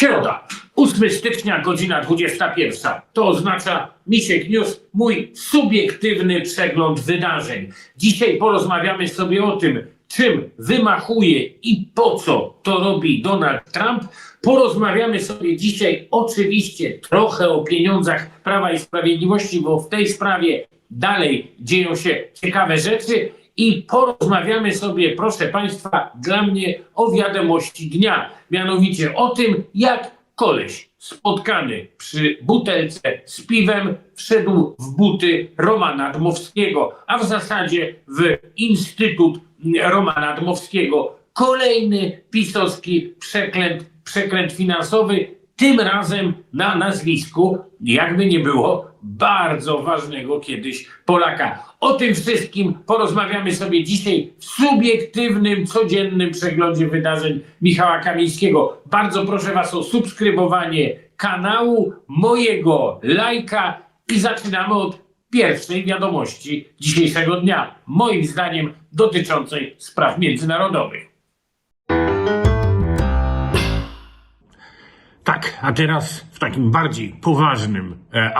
Środa, 8 stycznia, godzina 21. To oznacza Misiek News, mój subiektywny przegląd wydarzeń. Dzisiaj porozmawiamy sobie o tym, czym wymachuje i po co to robi Donald Trump. Porozmawiamy sobie dzisiaj oczywiście trochę o pieniądzach Prawa i Sprawiedliwości, bo w tej sprawie dalej dzieją się ciekawe rzeczy. I porozmawiamy sobie, proszę Państwa, dla mnie o wiadomości dnia. Mianowicie o tym, jak koleś spotkany przy butelce z piwem wszedł w buty Romana Dmowskiego, a w zasadzie w Instytut Romana Dmowskiego. Kolejny pisowski przeklęt, przekręt finansowy, tym razem na nazwisku, jakby nie było, bardzo ważnego kiedyś Polaka. O tym wszystkim porozmawiamy sobie dzisiaj w subiektywnym, codziennym przeglądzie wydarzeń Michała Kamińskiego. Bardzo proszę Was o subskrybowanie kanału, mojego lajka i zaczynamy od pierwszej wiadomości dzisiejszego dnia, moim zdaniem dotyczącej spraw międzynarodowych. Tak, a teraz w takim bardziej poważnym e,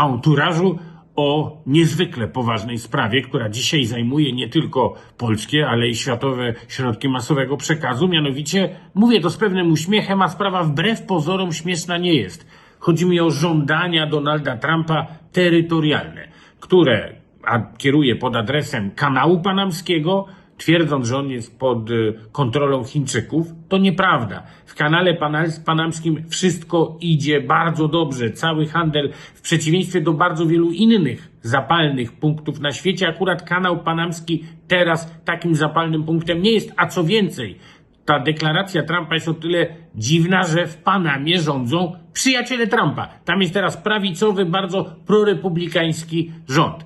o niezwykle poważnej sprawie, która dzisiaj zajmuje nie tylko polskie, ale i światowe środki masowego przekazu. Mianowicie, mówię to z pewnym uśmiechem, a sprawa wbrew pozorom śmieszna nie jest. Chodzi mi o żądania Donalda Trumpa terytorialne, które kieruje pod adresem kanału panamskiego, twierdząc, że on jest pod y, kontrolą Chińczyków, to nieprawda. W kanale pana- panamskim wszystko idzie bardzo dobrze. Cały handel, w przeciwieństwie do bardzo wielu innych zapalnych punktów na świecie, akurat kanał panamski teraz takim zapalnym punktem nie jest. A co więcej, ta deklaracja Trumpa jest o tyle dziwna, że w Panamie rządzą przyjaciele Trumpa. Tam jest teraz prawicowy, bardzo prorepublikański rząd.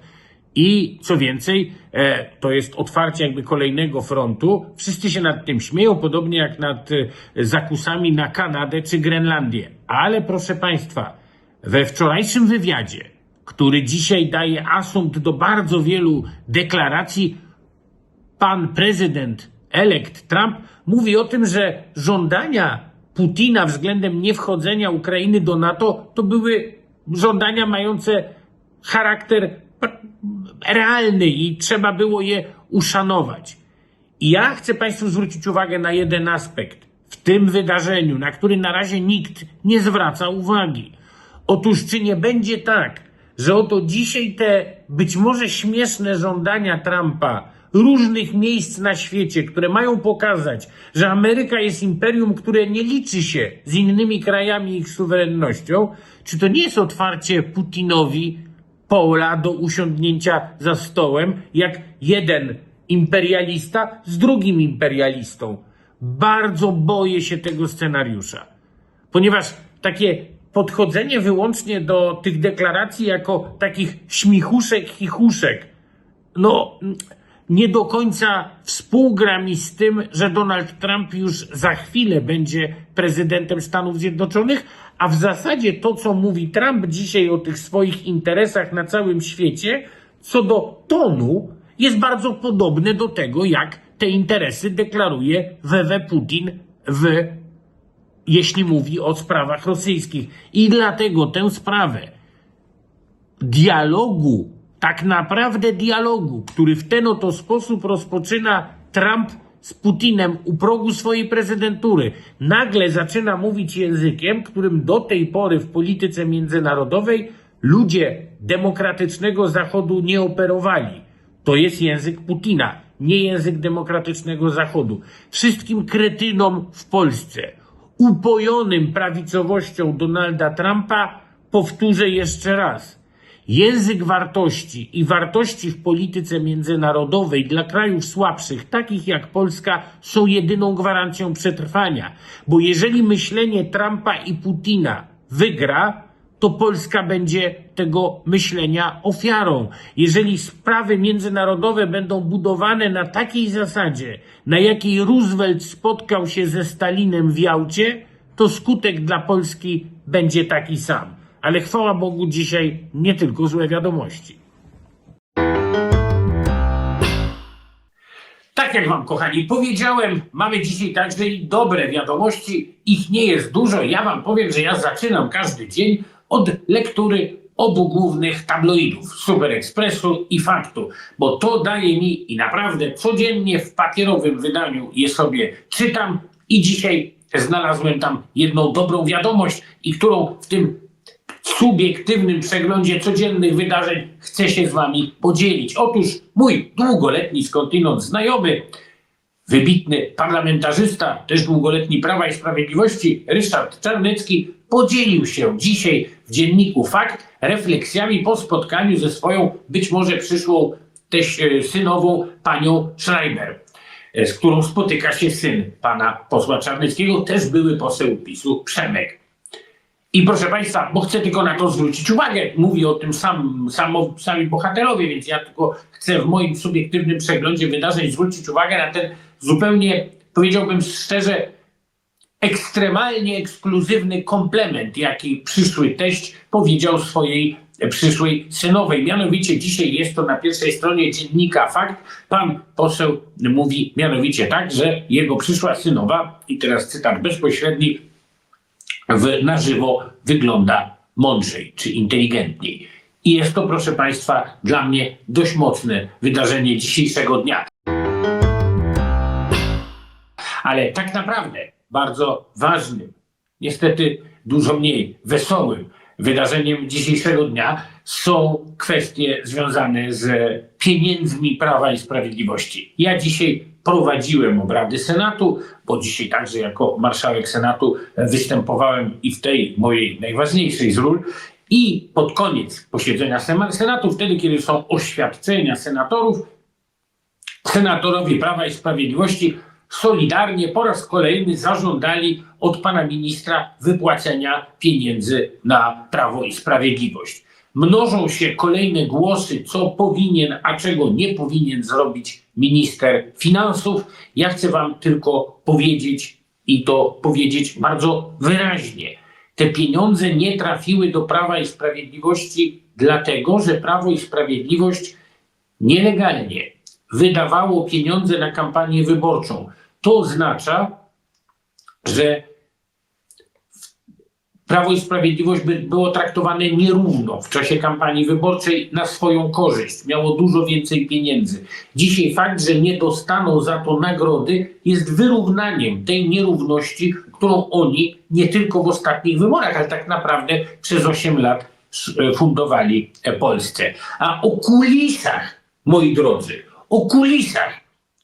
I co więcej, e, to jest otwarcie jakby kolejnego frontu. Wszyscy się nad tym śmieją, podobnie jak nad e, zakusami na Kanadę czy Grenlandię. Ale proszę Państwa, we wczorajszym wywiadzie, który dzisiaj daje asumpt do bardzo wielu deklaracji, pan prezydent elekt Trump mówi o tym, że żądania Putina względem niewchodzenia Ukrainy do NATO to były żądania mające charakter realny i trzeba było je uszanować. I ja chcę Państwu zwrócić uwagę na jeden aspekt w tym wydarzeniu, na który na razie nikt nie zwraca uwagi. Otóż czy nie będzie tak, że oto dzisiaj te być może śmieszne żądania Trumpa różnych miejsc na świecie, które mają pokazać, że Ameryka jest imperium, które nie liczy się z innymi krajami ich suwerennością, czy to nie jest otwarcie Putinowi pola do usiądnięcia za stołem, jak jeden imperialista z drugim imperialistą. Bardzo boję się tego scenariusza, ponieważ takie podchodzenie wyłącznie do tych deklaracji jako takich śmichuszek, chichuszek, no nie do końca współgra mi z tym, że Donald Trump już za chwilę będzie prezydentem Stanów Zjednoczonych, a w zasadzie to, co mówi Trump dzisiaj o tych swoich interesach na całym świecie, co do tonu, jest bardzo podobne do tego, jak te interesy deklaruje WW Putin w jeśli mówi o sprawach rosyjskich. I dlatego tę sprawę dialogu, tak naprawdę dialogu, który w ten oto sposób rozpoczyna Trump z Putinem u progu swojej prezydentury, nagle zaczyna mówić językiem, którym do tej pory w polityce międzynarodowej ludzie demokratycznego Zachodu nie operowali. To jest język Putina, nie język demokratycznego Zachodu. Wszystkim kretynom w Polsce, upojonym prawicowością Donalda Trumpa, powtórzę jeszcze raz. Język wartości i wartości w polityce międzynarodowej dla krajów słabszych, takich jak Polska, są jedyną gwarancją przetrwania. Bo jeżeli myślenie Trumpa i Putina wygra, to Polska będzie tego myślenia ofiarą. Jeżeli sprawy międzynarodowe będą budowane na takiej zasadzie, na jakiej Roosevelt spotkał się ze Stalinem w Jałcie, to skutek dla Polski będzie taki sam. Ale chwała Bogu dzisiaj nie tylko złe wiadomości. Tak jak Wam, kochani, powiedziałem, mamy dzisiaj także i dobre wiadomości. Ich nie jest dużo. Ja Wam powiem, że ja zaczynam każdy dzień od lektury obu głównych tabloidów Super Expressu i Faktu, bo to daje mi i naprawdę codziennie w papierowym wydaniu je sobie czytam i dzisiaj znalazłem tam jedną dobrą wiadomość i którą w tym subiektywnym przeglądzie codziennych wydarzeń chcę się z Wami podzielić. Otóż mój długoletni skądinąd znajomy, wybitny parlamentarzysta, też długoletni Prawa i Sprawiedliwości, Ryszard Czarnecki, podzielił się dzisiaj w dzienniku Fakt refleksjami po spotkaniu ze swoją być może przyszłą też e, synową panią Schreiber, e, z którą spotyka się syn pana posła Czarneckiego, też były poseł PiSu Przemek. I proszę Państwa, bo chcę tylko na to zwrócić uwagę, mówi o tym sam, sami bohaterowie, więc ja tylko chcę w moim subiektywnym przeglądzie wydarzeń zwrócić uwagę na ten zupełnie, powiedziałbym szczerze, ekstremalnie ekskluzywny komplement, jaki przyszły teść powiedział swojej przyszłej synowej. Mianowicie dzisiaj jest to na pierwszej stronie dziennika Fakt. Pan poseł mówi mianowicie tak, że jego przyszła synowa, i teraz cytat bezpośredni, w, na żywo wygląda mądrzej czy inteligentniej. I jest to, proszę Państwa, dla mnie dość mocne wydarzenie dzisiejszego dnia. Ale tak naprawdę bardzo ważnym, niestety dużo mniej wesołym wydarzeniem dzisiejszego dnia są kwestie związane z pieniędzmi Prawa i Sprawiedliwości. Ja dzisiaj prowadziłem obrady Senatu, bo dzisiaj także jako marszałek Senatu występowałem i w tej mojej najważniejszej z ról. I pod koniec posiedzenia Senatu, wtedy kiedy są oświadczenia senatorów, senatorowie Prawa i Sprawiedliwości solidarnie po raz kolejny zażądali od pana ministra wypłacenia pieniędzy na Prawo i Sprawiedliwość. Mnożą się kolejne głosy, co powinien, a czego nie powinien zrobić minister finansów. Ja chcę wam tylko powiedzieć i to powiedzieć bardzo wyraźnie. Te pieniądze nie trafiły do Prawa i Sprawiedliwości dlatego, że Prawo i Sprawiedliwość nielegalnie wydawało pieniądze na kampanię wyborczą. To oznacza, że Prawo i Sprawiedliwość by było traktowane nierówno w czasie kampanii wyborczej na swoją korzyść. Miało dużo więcej pieniędzy. Dzisiaj fakt, że nie dostaną za to nagrody, jest wyrównaniem tej nierówności, którą oni nie tylko w ostatnich wyborach, ale tak naprawdę przez 8 lat e, fundowali e, Polsce. A o kulisach, moi drodzy, o kulisach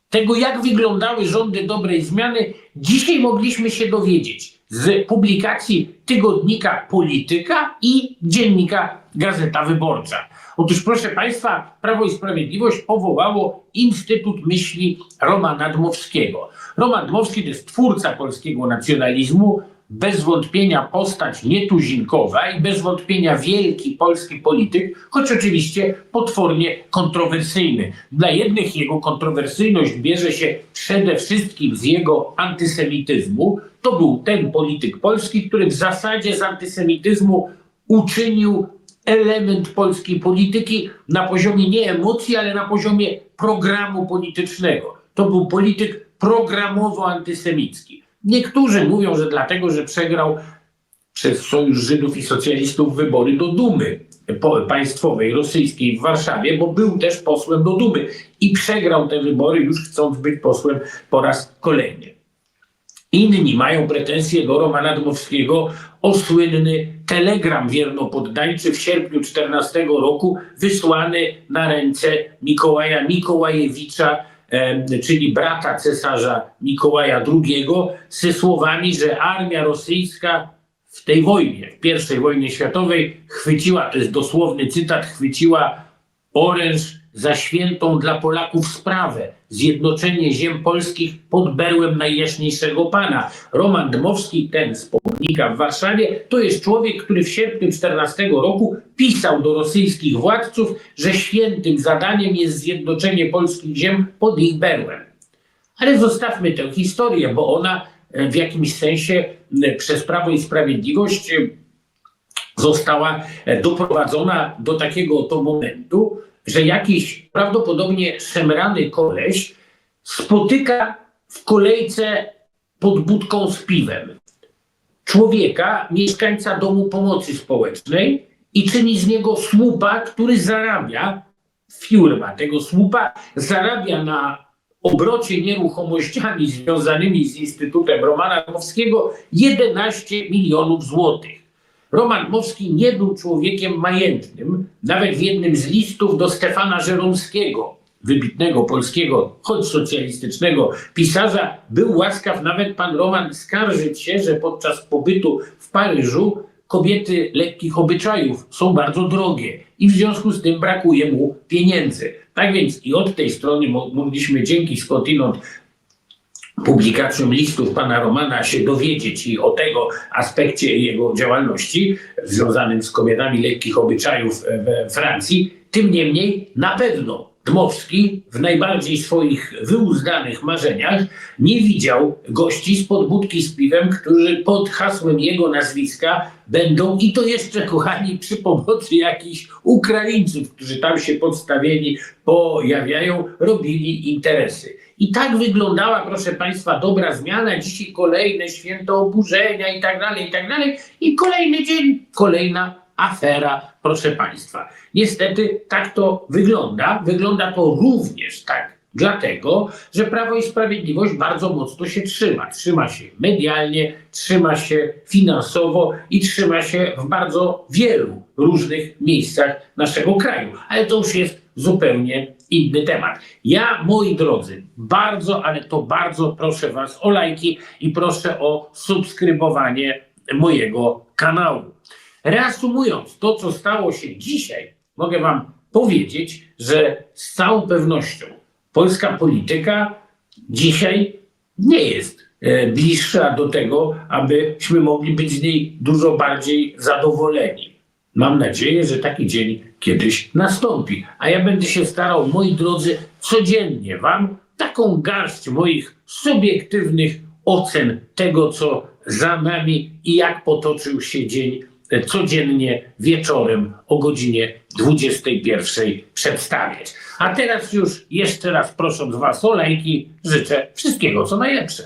tego, jak wyglądały rządy dobrej zmiany, dzisiaj mogliśmy się dowiedzieć z publikacji tygodnika Polityka i dziennika Gazeta Wyborcza. Otóż, proszę Państwa, Prawo i Sprawiedliwość powołało Instytut Myśli Romana Dmowskiego. Roman Dmowski to jest twórca polskiego nacjonalizmu, bez wątpienia postać nietuzinkowa i bez wątpienia wielki polski polityk, choć oczywiście potwornie kontrowersyjny. Dla jednych jego kontrowersyjność bierze się przede wszystkim z jego antysemityzmu. To był ten polityk polski, który w zasadzie z antysemityzmu uczynił element polskiej polityki na poziomie nie emocji, ale na poziomie programu politycznego. To był polityk programowo antysemicki. Niektórzy mówią, że dlatego, że przegrał przez Sojusz Żydów i Socjalistów wybory do Dumy państwowej rosyjskiej w Warszawie, bo był też posłem do Dumy i przegrał te wybory, już chcąc być posłem po raz kolejny. Inni mają pretensje do Romana Dmowskiego o słynny telegram wiernopoddańczy w sierpniu 14 roku wysłany na ręce Mikołaja Mikołajewicza, czyli brata cesarza Mikołaja II, ze słowami, że armia rosyjska w tej wojnie, w I wojnie światowej, chwyciła, to jest dosłowny cytat, chwyciła oręż za świętą dla Polaków sprawę, zjednoczenie ziem polskich pod berłem najjaśniejszego Pana. Roman Dmowski, ten z pomnika w Warszawie, to jest człowiek, który w sierpniu 14 roku pisał do rosyjskich władców, że świętym zadaniem jest zjednoczenie polskich ziem pod ich berłem. Ale zostawmy tę historię, bo ona w jakimś sensie przez Prawo i Sprawiedliwość została e, doprowadzona do takiego oto momentu, że jakiś prawdopodobnie szemrany koleś spotyka w kolejce pod budką z piwem człowieka, mieszkańca domu pomocy społecznej i czyni z niego słupa, który zarabia, firma tego słupa zarabia na obrocie nieruchomościami związanymi z Instytutem Romana Dmowskiego 11 milionów złotych. Roman Dmowski nie był człowiekiem majętnym. Nawet w jednym z listów do Stefana Żeromskiego, wybitnego polskiego, choć socjalistycznego pisarza, był łaskaw nawet pan Roman skarżyć się, że podczas pobytu w Paryżu kobiety lekkich obyczajów są bardzo drogie i w związku z tym brakuje mu pieniędzy. Tak więc i od tej strony mo- mogliśmy dzięki skądinąd publikacjom listów pana Romana się dowiedzieć i o tego aspekcie jego działalności związanym z kobietami lekkich obyczajów we Francji. Tym niemniej na pewno Dmowski w najbardziej swoich wyuzdanych marzeniach nie widział gości z budki z piwem, którzy pod hasłem jego nazwiska będą i to jeszcze, kochani, przy pomocy jakichś Ukraińców, którzy tam się podstawieni pojawiają, robili interesy. I tak wyglądała, proszę Państwa, dobra zmiana. Dzisiaj kolejne święto oburzenia i tak dalej, i tak dalej. I kolejny dzień, kolejna afera, proszę Państwa. Niestety tak to wygląda. Wygląda to również tak dlatego, że Prawo i Sprawiedliwość bardzo mocno się trzyma. Trzyma się medialnie, trzyma się finansowo i trzyma się w bardzo wielu różnych miejscach naszego kraju. Ale to już jest zupełnie inny temat. Ja, moi drodzy, bardzo, ale to bardzo proszę Was o lajki i proszę o subskrybowanie mojego kanału. Reasumując to, co stało się dzisiaj, mogę Wam powiedzieć, że z całą pewnością polska polityka dzisiaj nie jest e, bliższa do tego, abyśmy mogli być z niej dużo bardziej zadowoleni. Mam nadzieję, że taki dzień kiedyś nastąpi. A ja będę się starał, moi drodzy, codziennie Wam taką garść moich subiektywnych ocen tego, co za nami i jak potoczył się dzień codziennie wieczorem o godzinie 21 przedstawiać. A teraz już jeszcze raz prosząc Was o lajki, życzę wszystkiego co najlepsze.